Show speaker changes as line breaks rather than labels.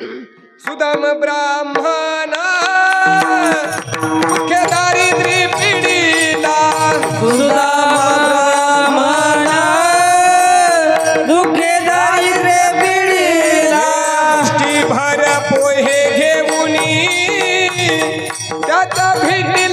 सुदाम ब्राह्मणा मुख्य दारिद्र्य पिढीला
सुदामा दारिद्र्य पिढीला
भर पोहे घेऊन त्याचा भेटी